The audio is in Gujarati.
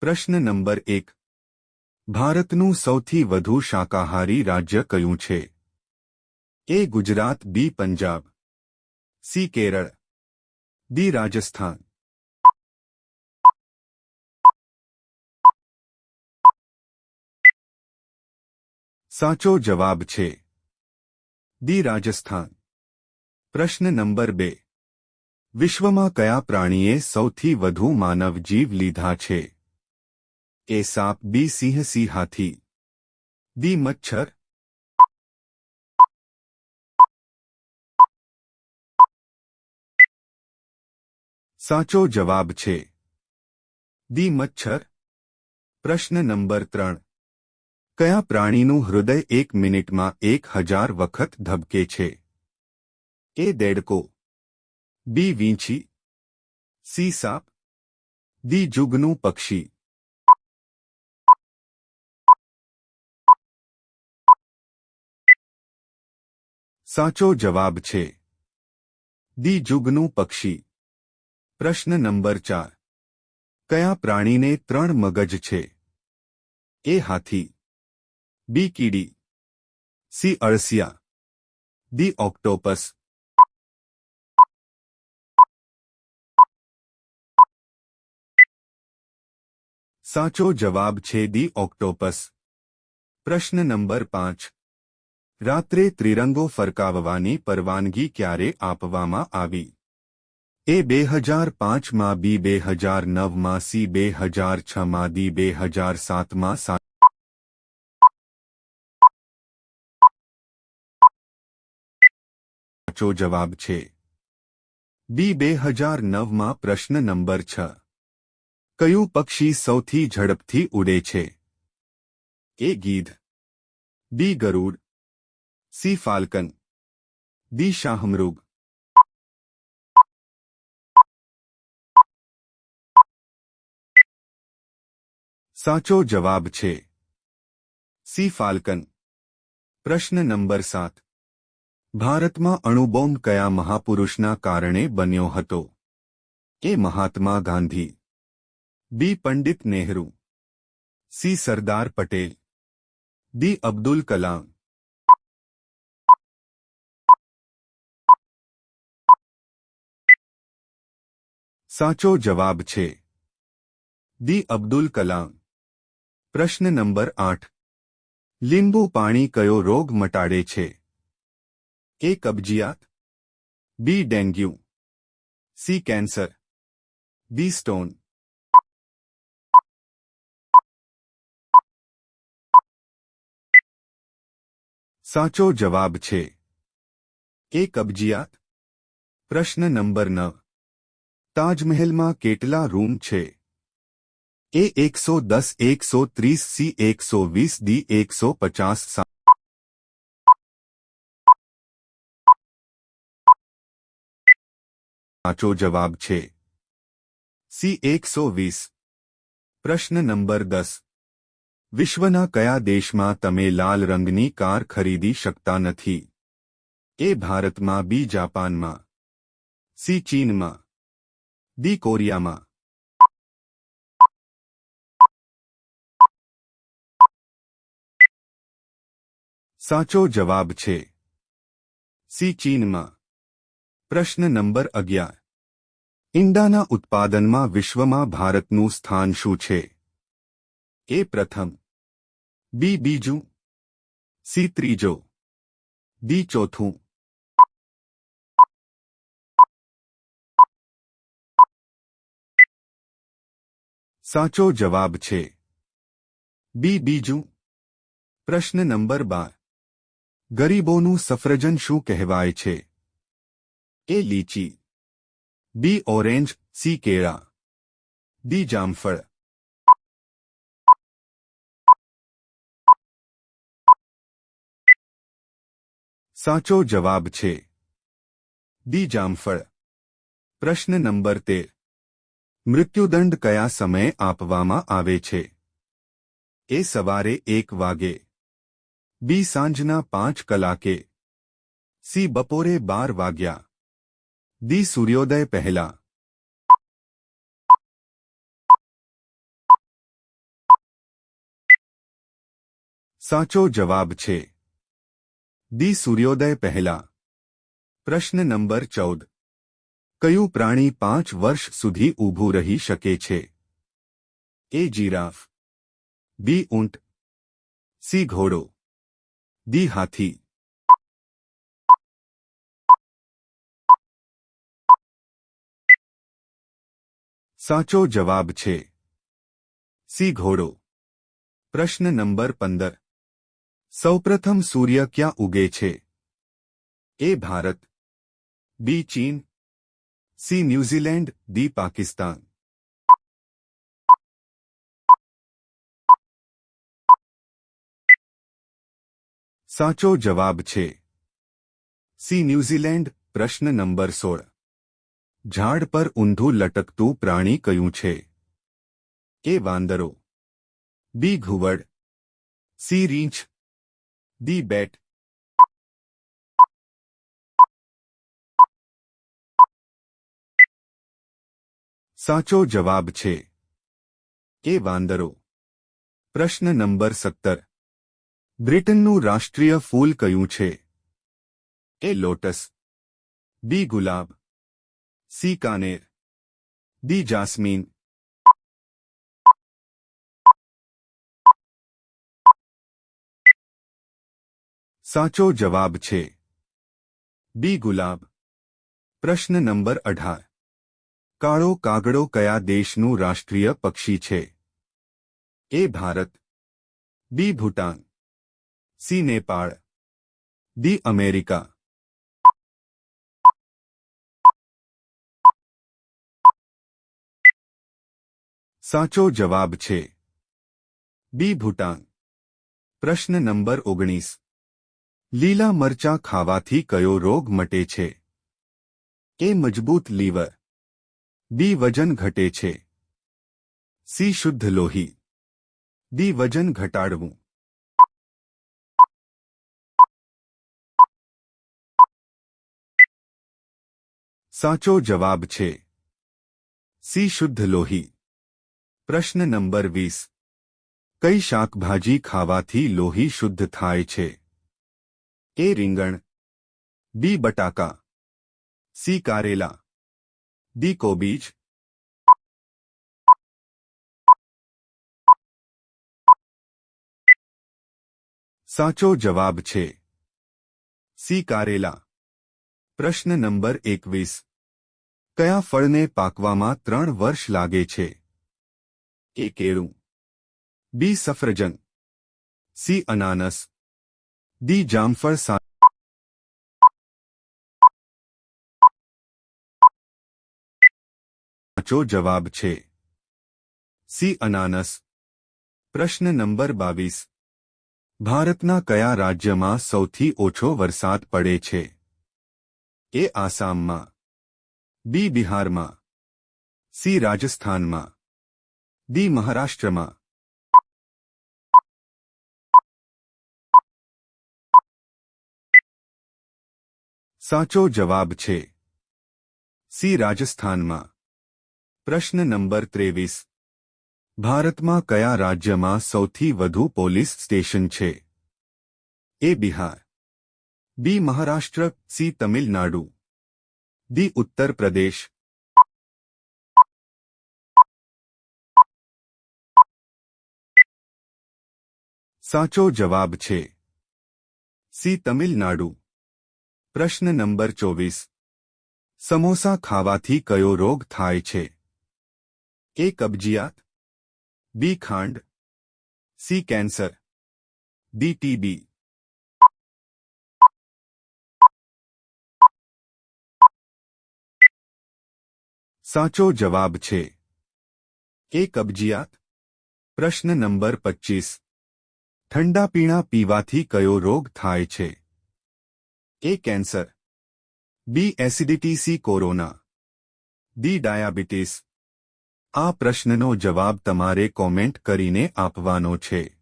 પ્રશ્ન નંબર એક. ભારતનું સૌથી વધુ શાકાહારી રાજ્ય કયું છે? A Gujarat, B Punjab, C Kerala, D Rajasthan. સાચો જવાબ છે ડી રાજસ્થાન. પ્રશ્ન નંબર બે. વિશ્વમાં કયા પ્રાણીએ સૌથી વધુ માનવ જીવ લીધા છે? એ સાપ બી સિંહ સી હાથી. દી મચ્છર. સાચો જવાબ છે. દી મચ્છર. પ્રશ્ન નંબર ત્રણ. કયા પ્રાણીનું હૃદય એક મિનિટમાં એક હજાર વખત ધબકે છે? એ દેડકો. બી વીંછી. સી સાપ. દી જુગનું પક્ષી. સાચો જવાબ છે. દી જુગનું પક્ષી. પ્રશ્ન નંબર ચાર. કયા પ્રાણીને ત્રણ મગજ છે? એ હાથી. બી કીડી. સી અળસિયા. D octopus. સાચો જવાબ છે દી ઓક્ટોપસ. પ્રશ્ન નંબર પાંચ. રાત્રે ત્રિરંગો ફરકાવવાની પરવાનગી ક્યારે આપવામાં આવી? એ બે હજાર પાંચમાં, બી બે હજાર નવમાં, સી બે હજાર છમાં દી બે હજાર સાતમાં, સા જવાબ છે? બી બે હજાર નવમાં પ્રશ્ન નંબર છ. કયું પક્ષી સૌથી ઝડપથી ઉડે છે? એ ગીધ. બી ગરુડ. સી ફાલ્કન ડી શાહમૃગ સાચો જવાબ છે સી ફાલ્કન પ્રશ્ન નંબર સાત ભારતમાં અણુબોમ્બ કયા મહાપુરુષના કારણે બન્યો હતો A Mahatma Gandhi B Pandit Nehru C Sardar Patel D Abdul Kalam સાચો જવાબ છે. દી અબ્દુલ કલામ. પ્રશ્ન નંબર આઠ. લીંબુ પાણી કયો રોગ મટાડે છે? એ કબજિયાત. B dengue. C cancer. D stone. સાચો જવાબ છે. એ કબજિયાત. પ્રશ્ન નંબર નવ. તાજમહેલમાં કેટલા રૂમ છે? એ એકસો દસ, એકસો ત્રીસ, સી એકસો વીસ, ડી એકસો પચાસ સાચો જવાબ છે. સી એકસો વીસ. પ્રશ્ન નંબર દસ. વિશ્વના કયા દેશમાં તમે લાલ રંગની કાર ખરીદી શકતા નથી? એ ભારતમાં, બી જાપાનમાં. સી ચીનમાં. ડી કોરિયામાં. સાચો જવાબ છે. સી ચીનમાં. પ્રશ્ન નંબર અગિયાર. ઈંડાના ઉત્પાદનમાં વિશ્વમાં ભારતનું સ્થાન શું છે? એ પ્રથમ. બી બીજું. સી ત્રીજો. ડી ચોથું. સાચો જવાબ છે. બી બીજું. પ્રશ્ન નંબર બાર. ગરીબોનું સફરજન શું કહેવાય છે? A lychee. B orange. C કેળા. ડી જામફળ. સાચો જવાબ છે. ડી જામફળ. પ્રશ્ન નંબર તેર. मृत्युदंड कया समय आप आवे ए सवारे एक वागे बी सांजना पाँच कलाके सी बपोरे बार वाग्या दी सूर्योदय पहला साचो जवाब छे दी सूर्योदय पहला प्रश्न नंबर चौदह કયું પ્રાણી પાંચ વર્ષ સુધી ઊભું રહી શકે છે? એ જીરાફ. બી ઊંટ. સી ઘોડો. દી હાથી. સાચો જવાબ છે. સી ઘોડો. પ્રશ્ન નંબર પંદર. સૌપ્રથમ સૂર્ય ક્યાં ઉગે છે? એ ભારત. બી ચીન. સી ન્યૂઝીલેન્ડ દી પાકિસ્તાન સાચો જવાબ છે સી ન્યૂઝીલેન્ડ પ્રશ્ન નંબર સોળ ઝાડ પર ઊંધું લટકતું પ્રાણી કયું છે એ વાંદરો બી ઘુવડ સી રીંછ દી બેટ સાચો જવાબ છે. એ વાંદરો? પ્રશ્ન નંબર સત્તર. બ્રિટનનું રાષ્ટ્રીય ફૂલ કયું છે? A lotus. બી ગુલાબ. સી કાનેર. D jasmine. સાચો જવાબ છે. બી ગુલાબ. પ્રશ્ન નંબર અઢાર. કાળો કાગડો કયા દેશનું રાષ્ટ્રીય પક્ષી છે? A Bharat. B Bhutan. C Nepal. D America. સાચો જવાબ છે. બી ભૂટાન. પ્રશ્ન નંબર ઓગણીસ. લીલા મરચાં ખાવાથી કયો રોગ મટે છે? એ મજબૂત લીવર. બી વજન ઘટે છે. સી શુદ્ધ લોહી. ડી વજન ઘટાડવું. સાચો જવાબ છે. સી શુદ્ધ લોહી. પ્રશ્ન નંબર વીસ. કઈ શાકભાજી ખાવાથી લોહી શુદ્ધ થાય છે? એ રીંગણ. બી બટાકા. સી કારેલા. દી Beach. સાચો જવાબ છે સી કારેલા પ્રશ્ન નંબર એકવીસ કયા ફળને પાકવામાં ત્રણ વર્ષ લાગે છે એ કેળું બી સફરજન સી અનાનસ ડી જામફળ સાચો જવાબ છે. સી અનાનસ. પ્રશ્ન નંબર બાવીસ. ભારતના કયા રાજ્યમાં સૌથી ઓછો વરસાદ પડે છે? એ આસામમાં. બી બિહારમાં. સી રાજસ્થાનમાં. દી મહારાષ્ટ્રમાં. સાચો જવાબ છે. સી રાજસ્થાનમાં. પ્રશ્ન નંબર ત્રેવીસ. ભારતમાં કયા રાજ્યમાં સૌથી વધુ પોલીસ સ્ટેશન છે? A Bihar. B Maharashtra, C Tamil Nadu. B Uttar Pradesh. સાચો જવાબ છે સી તમિલનાડુ. પ્રશ્ન નંબર ચોવીસ. સમોસા ખાવાથી કયો રોગ થાય છે? એ કબજિયાત બી ખાંડ સી કેન્સર ડી ટીબી સાચો જવાબ છે એ કબજિયાત પ્રશ્ન નંબર પચ્ચીસ ઠંડા પીણા પીવાથી કયો રોગ થાય છે A cancer B acidity C corona D diabetes આ પ્રશ્નનો જવાબ તમારે કોમેન્ટ કરીને આપવાનો છે.